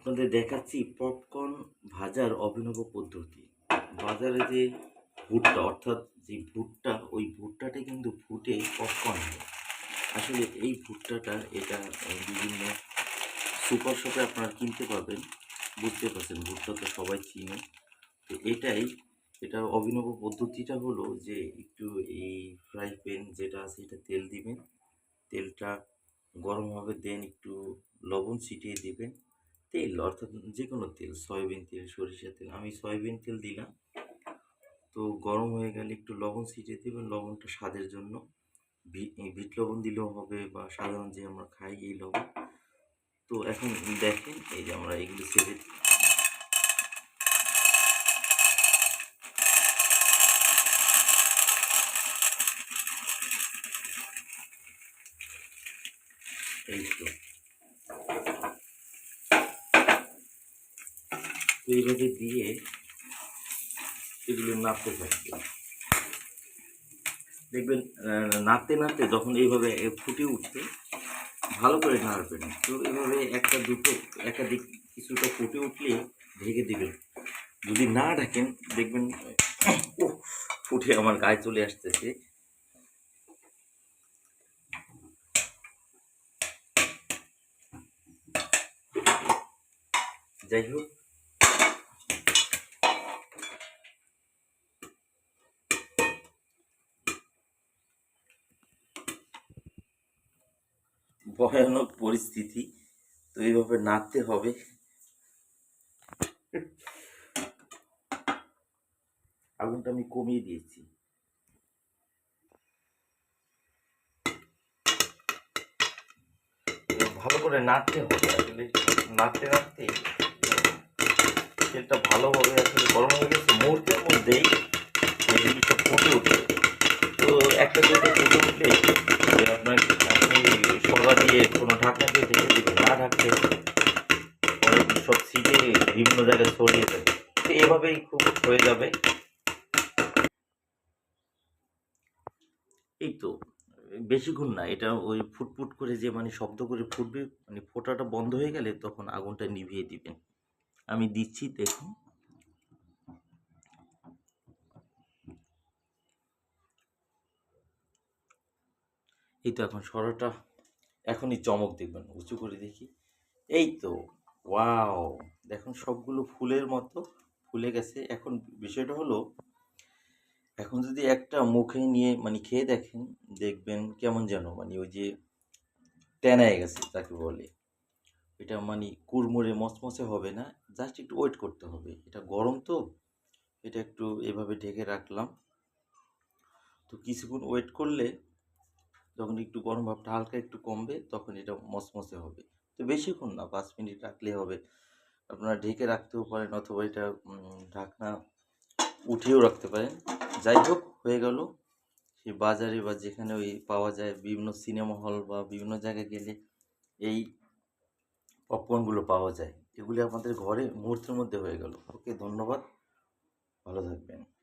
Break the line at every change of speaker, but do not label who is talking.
আপনাদের দেখাচ্ছি পপকর্ন ভাজার অভিনব পদ্ধতি। বাজারে যে ভুট্টা, অর্থাৎ যে ভুট্টা, ওই ভুট্টাটা কিন্তু ফুটে পপকর্ন হয়। আসলে এই ভুট্টাটা এটা বিভিন্ন সুপার শপে আপনারা কিনতে পাবেন বুঝতে পারছেন, ভুট্টা তো সবাই চিনে। তো এটাই এটা অভিনব পদ্ধতিটা হলো যে একটু এই ফ্রাই প্যান যেটা আছে, এটা তেল দিবেন। তেলটা গরম হবে, দেন একটু লবণ ছিটিয়ে দিবেন। তেল অর্থাৎ যে কোনো তেল, সয়াবিন তেল, সরিষার তেল। আমি সয়াবিন তেল দিলাম। তো গরম হয়ে গেলে একটু লবণ ছিটিয়ে দেবেন। লবণটা স্বাদের জন্য। বিট লবণ দিলেও হবে বা সাধারণ যে আমরা খাই এই লবণ। তো এখন দেখেন এই যে আমরা এগুলো দিই। এই তো। এইভাবে দিয়ে এগুলো নাড়তে থাকবে। দেখবেন নাড়তে নাড়তে যখন এইভাবে ফুটে উঠবে ভালো করে নাড়বেন। তো এভাবে একটা দুটো একাধিক কিছুটা ফুটে উঠলে ঢেকে দেবেন। যদি না ঢাকেন দেখবেন উহ, ফুটে আমার গায়ে চলে আসতেছে। যাই হোক ভয়ানক পরিস্থিতি। তো এইভাবে নাড়তে হবে। আগুনটা আমি কমিয়ে দিয়েছি। ভালো করে নাড়তে হবে। আসলে নাড়তে নাড়তে তেলটা ভালোভাবে আসলে গরম হয়ে গেছে। মুহূর্তের মধ্যেই জিনিসটা ফুটে উঠবে তো একটা দুটো ফুটে উঠলে আপনার দিয়ে কোনো ঢাকনা দিয়ে ঢেকে দেবেন না ঢাকলে সব সিটে বিভিন্ন জায়গায় ছড়িয়ে যাবে তো এভাবেই খুব হয়ে যাবে। এই তো বেশিক্ষণ না, এটা ওই ফুটফুট করে যে মানে শব্দ করে ফুটবে মানে ফোটাটা বন্ধ হয়ে গেলে তখন আগুনটা নিভিয়ে দিবেন আমি দিচ্ছি, দেখুন। এই তো এখন সরাটা এখনই চমক দেখবেন, উঁচু করে দেখি। এই তো, ওয়াও, দেখুন সবগুলো ফুলের মতো ফুলে গেছে। এখন বিষয়টা হলো, এখন যদি একটা মুখে নিয়ে মানে খেয়ে দেখেন, দেখবেন কেমন যেন মানে ওই যে টেনায় গেছে তাকে বলে। এটা মানে কুড়মুড়ে, মচমচে হবে না জাস্ট একটু ওয়েট করতে হবে। এটা গরম তো, এটা একটু এভাবে ঢেকে রাখলাম। তো কিছুক্ষণ ওয়েট করলে যখন একটু গরম ভাবটা হালকা একটু কমবে, তখন এটা মচমচে হবে। তো বেশিক্ষণ না, পাঁচ মিনিট রাখলে হবে। আপনারা ঢেকে রাখতেও পারেন অথবা এটা ঢাকনা উঠিয়েও রাখতে পারেন। যাই হোক, হয়ে গেল। সেই বাজারে বা যেখানে ওই পাওয়া যায় বিভিন্ন সিনেমা হল বা বিভিন্ন জায়গায় গেলে এই পপকর্নগুলো পাওয়া যায়। এগুলি আমাদের ঘরে মুহূর্তের মধ্যে হয়ে গেল। ওকে, ধন্যবাদ। ভালো থাকবেন।